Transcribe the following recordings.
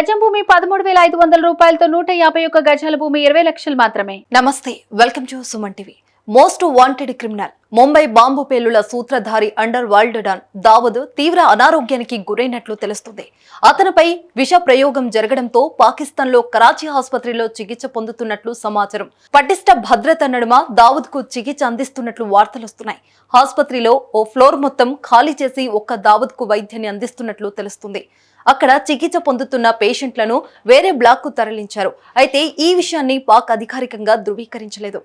గజం భూమి పదమూడు వేల ఐదు వందల రూపాయలతో నూట యాభై ఒక్క గజాల భూమి ఇరవై లక్షలు మాత్రమే. నమస్తే welcome to Suman TV. Most wanted criminal Mumbai bomb పేలుల సూత్రధారి అండర్ వరల్డ్ డాన్ దావద్ తీవ్ర అనారోగ్యానికి గురైనట్లు తెలుస్తుంది. అతనిపై విష ప్రయోగం జరగడంతో పాకిస్తాన్లో కరాచీ ఆసుపత్రిలో చికిత్స పొందుతున్నట్లు సమాచారం. పటిష్ట భద్రత నడుమ దావద్కు చికిత్స అందిస్తున్నట్లు వార్తలొస్తున్నాయి ఆసుపత్రిలో ఓ ఫ్లోర్ మొత్తం ఖాళీ చేసి ఒక్క దావద్కు వైద్యాన్ని అందిస్తున్నట్లు తెలుస్తుంది. అక్కడ చికిత్స పొందుతున్న పేషెంట్లను వేరే బ్లాక్కు తరలించారు. అయితే ఈ విషయాన్ని పాక్ అధికారికంగా ధృవీకరించలేదు.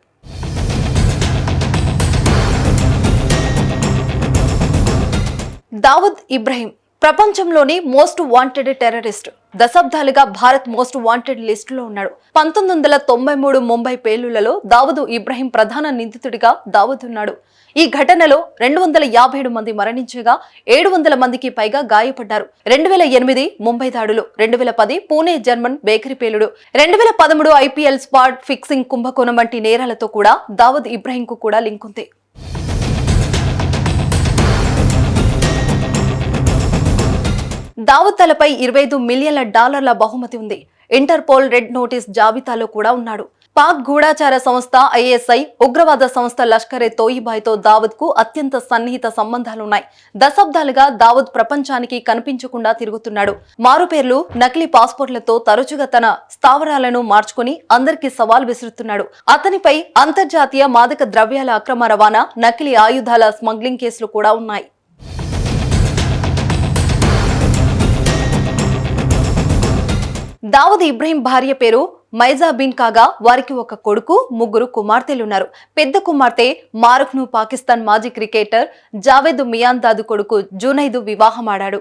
దావుద్ ఇబ్రహీం ప్రపంచంలోని మోస్ట్ వాంటెడ్ టెర్రరిస్ట్. దశాబ్దాలుగా భారత్ మోస్ట్ వాంటెడ్ లిస్టులో ఉన్నాడు. పంతొమ్మిది వందల తొంభై మూడు ముంబై పేలుళ్ళలో దావుదు ఇబ్రహీం ప్రధాన నిందితుడిగా దావుద్ ఉన్నాడు. ఈ ఘటనలో రెండు వందల యాభై ఏడు మంది మరణించగా ఏడు వందల మందికి పైగా గాయపడ్డారు. రెండు వేల ఎనిమిది ముంబై దాడులు రెండు వేల పది పూణే జర్మన్ బేకరీ పేలుడు రెండు వేల పదమూడు ఐపీఎల్ స్పాట్ ఫిక్సింగ్ కుంభకోణం వంటి నేరాలతో కూడా దావుద్ ఇబ్రహీంకు కూడా లింక్ ఉంది దావతలపై ఇరవై ఐదు మిలియన్ల డాలర్ల బహుమతి ఉంది. ఇంటర్పోల్ రెడ్ నోటీస్ జాబితాలో కూడా ఉన్నాడు. పాక్ గూఢాచార సంస్థ ఐఎస్ఐ ఉగ్రవాద సంస్థ లష్కరే తోయిబాయ్తో దావూద్కు అత్యంత సన్నిహిత సంబంధాలున్నాయి. దశాబ్దాలుగా దావత్ ప్రపంచానికి కనిపించకుండా తిరుగుతున్నాడు. మారుపేర్లు నకిలీ పాస్పోర్ట్లతో తరచుగా తన స్థావరాలను మార్చుకుని అందరికీ సవాల్ విసురుతున్నాడు. అతనిపై అంతర్జాతీయ మాదక ద్రవ్యాల అక్రమ రవాణా నకిలీ ఆయుధాల స్మగ్లింగ్ కేసులు కూడా ఉన్నాయి. దావుద్ ఇబ్రహీం భార్య పేరు మైజా బిన్ కాగా వారికి ఒక కొడుకు ముగ్గురు కుమార్తెలున్నారు. పెద్ద కుమార్తె మారుఖ్ను పాకిస్తాన్ మాజీ క్రికెటర్ జావేద్ మియాందాదు కొడుకు జునైదు వివాహమాడాడు